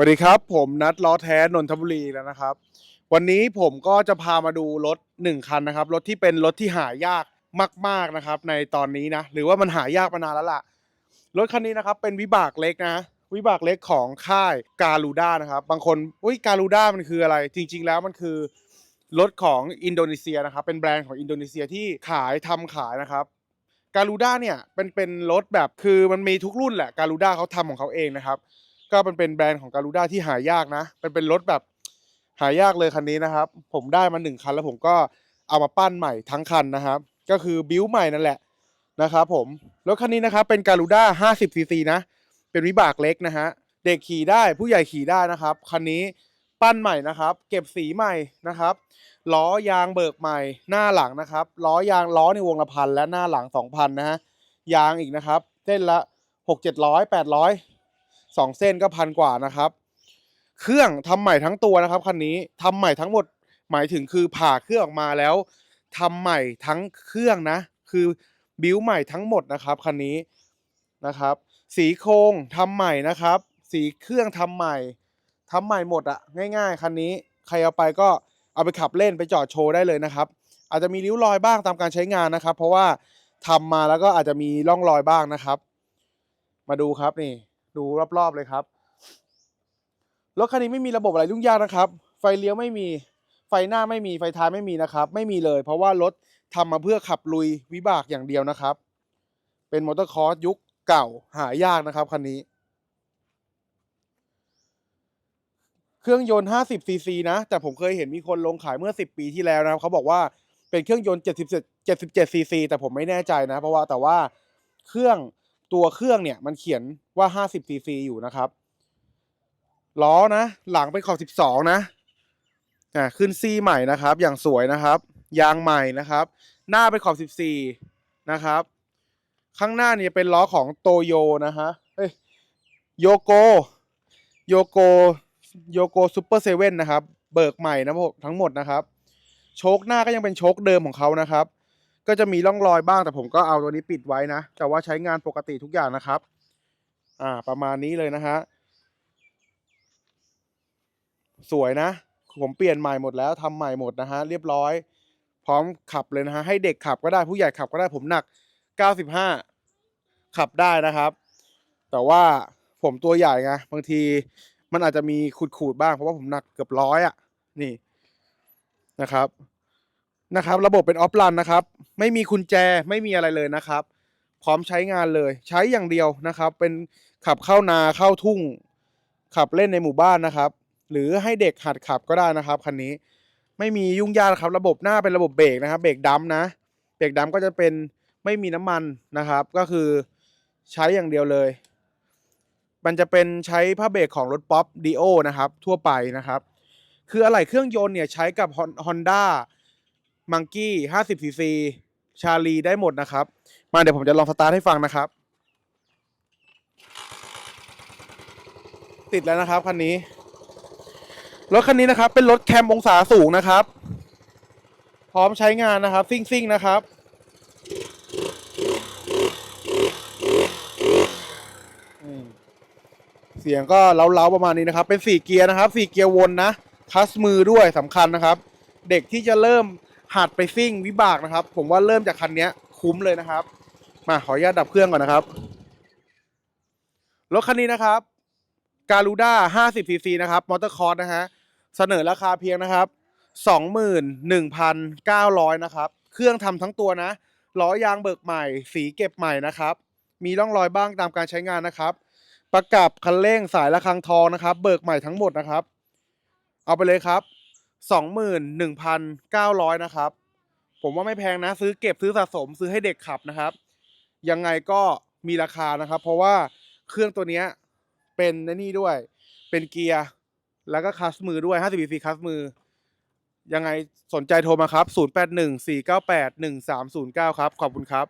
สวัสดีครับ ผมนัดล้อแท้นนทบุรีแล้วนะครับ วันนี้ผมก็จะพามาดูรถหนึ่งคันนะครับ รถที่เป็นรถที่หายากมาก ๆนะครับ ในตอนนี้นะ หรือว่ามันหายากมานานแล้วล่ะ รถคันนี้นะครับเป็นวิบากเล็กนะ วิบากเล็กของค่ายการูด้านะครับ บางคนอุ้ยการูด้ามันคืออะไร จริง ๆ แล้วมันคือรถของอินโดนีเซียนะครับ เป็นแบรนด์ของอินโดนีเซียที่ขายทำขายนะครับการูด้าเนี่ยเป็นเป็นรถแบบคือมันมีทุกรุ่นแหละการูด้าเขาทำของเขาเองนะครับ ก็มันเป็นแบรนด์ของการูด้าที่หายากนะเป็นเป็นรถแบบหายากเลยคันนี้นะครับ ผมได้มาหนึ่งคันแล้วผมก็เอามาปั้นใหม่ทั้งคันนะครับ ก็คือบิวใหม่นั่นแหละนะครับผมรถคันนี้นะครับเป็นการูด้า50ซีซีนะ เป็นวิบากเล็กนะฮะเด็กขี่ได้ผู้ใหญ่ขี่ได้นะครับคันนี้ปั้นใหม่นะครับ เก็บสีใหม่นะครับล้อยางเบิกใหม่หน้าหลังนะครับล้อยางล้อในวงละพันและหน้าหลังสองพันนะฮะยางอีกนะครับเส้นละหกเจ็ดร้อยแปดร้อยสองเส้นก็พันกว่านะครับ เครื่องทำใหม่ทั้งตัวนะครับคันนี้ทำใหม่ทั้งหมดหมายถึงคือผ่าเครื่องออกมาแล้วทำใหม่ทั้งเครื่องนะ คือบิวใหม่ทั้งหมดนะครับคันนี้นะครับ สีโครงทำใหม่นะครับ สีเครื่องทำใหม่ทำใหม่หมดอะง่าย ๆคันนี้ใครเอาไปก็เอาไปขับเล่นไปจอดโชว์ได้เลยนะครับ อาจจะมีริ้วรอยบ้างตามการใช้งานนะครับ เพราะว่าทำมาแล้วก็อาจจะมีร่องรอยบ้างนะครับ มาดูครับนี่ ดูรอบๆเลยครับรถคันนี้ไม่มีระบบอะไรยุ่งยากนะครับ ไฟเลี้ยวไม่มี ไฟหน้าไม่มี ไฟท้ายไม่มีนะครับ ไม่มีเลย เพราะว่ารถทำมาเพื่อขับลุยวิบากอย่างเดียวนะครับ เป็นมอเตอร์คอร์สยุคเก่าหายากนะครับคันนี้ เครื่องยนต์ 50ซีซีนะ แต่ผมเคยเห็นมีคนลงขายเมื่อ 10 ปีที่แล้วนะครับ เขาบอกว่าเป็นเครื่องยนต์ 77 77ซีซีแต่ผมไม่แน่ใจนะ เพราะว่าแต่ว่าเครื่อง ตัวเครื่องเนี่ยมันเขียนว่า 50ซีซีอยู่นะครับล้อนะ หลังเป็นขอบ12 นะอ่าขึ้นซีใหม่นะครับ อย่างสวยนะครับ ยางใหม่นะครับ หน้าเป็นขอบ 14 นะครับ ข้างหน้าเนี่ยเป็นล้อของโตโยนะฮะเอ้ยโยโกโยโกโยโกซูเปอร์เซเว่นนะครับ เบิกใหม่นะพวกทั้งหมดนะครับ โชคหน้าก็ยังเป็นโชคเดิมของเขานะครับ ก็จะมีร่องรอยบ้างแต่ผมก็เอาตัวนี้ปิดไว้นะ แต่ว่าใช้งานปกติทุกอย่างนะครับ อ่า ประมาณนี้เลยนะฮะ สวยนะ ผมเปลี่ยนใหม่หมดแล้วทำใหม่หมดนะฮะ เรียบร้อย พร้อมขับเลยนะฮะ ให้เด็กขับก็ได้ผู้ใหญ่ขับก็ได้ผมหนัก 95 ขับได้นะครับ แต่ว่าผมตัวใหญ่ไงบางทีมันอาจจะมีขูดๆบ้างเพราะว่าผมหนักเกือบร้อยอะ นี่นะครับ นะครับ ระบบเป็นออฟลันนะครับ ไม่มีกุญแจไม่มีอะไรเลยนะครับ พร้อมใช้งานเลย ใช้อย่างเดียวนะครับ เป็นขับเข้านาเข้าทุ่ง ขับเล่นในหมู่บ้านนะครับ หรือให้เด็กหัดขับก็ได้นะครับคันนี้ ไม่มียุ่งยากนครับ ระบบหน้าเป็นระบบเบรกนะครับ เบรกดัมนะ เบรกดัมก็จะเป็นไม่มีน้ำมันนะครับ ก็คือใช้อย่างเดียวเลย มันจะเป็นใช้ผ้าเบรกของรถป๊อปดีโอนะครับ ทั่วไปนะครับ คืออะไหล่เครื่องยนต์เนี่ยใช้กับ Honda มังกี้50ซีซีชาลีได้หมดนะครับ มาเดี๋ยวผมจะลองสตาร์ทให้ฟังนะครับ ติดแล้วนะครับคันนี้ รถคันนี้นะครับ เป็นรถแคมองศาสูงนะครับ พร้อมใช้งานนะครับ ซิ่งซิ่งนะครับ เสียงก็เล้าๆประมาณนี้นะครับ เป็นสี่เกียร์นะครับสี่เกียร์วนนะคัสมือด้วยสำคัญนะครับ เด็กที่จะเริ่ม หัดไปซิ่งวิบากนะครับ ผมว่าเริ่มจากคันนี้คุ้มเลยนะครับ มาขออนุญาตดับเครื่องก่อนนะครับรถคันนี้นะครับการูด้า50ซีซีนะครับมอเตอร์คอร์สนะฮะเสนอราคาเพียงนะครับ 21,900นะครับ เครื่องทำทั้งตัวนะล้อยางเบิกใหม่ สีเก็บใหม่นะครับ มีร่องรอยบ้างตามการใช้งานนะครับ ประกับคันเร่งสายระฆังทองนะครับ เบิกใหม่ทั้งหมดนะครับ เอาไปเลยครับ 21,900นะครับ ผมว่าไม่แพงนะ ซื้อเก็บซื้อสะสมซื้อให้เด็กขับนะครับ ยังไงก็มีราคานะครับ เพราะว่าเครื่องตัวนี้เป็นนี่ด้วย เป็นเกียร์ แล้วก็คัสมือด้วย 50 cc คัสมือ ยังไงสนใจโทรมาครับ 0814981309 ครับ ขอบคุณครับ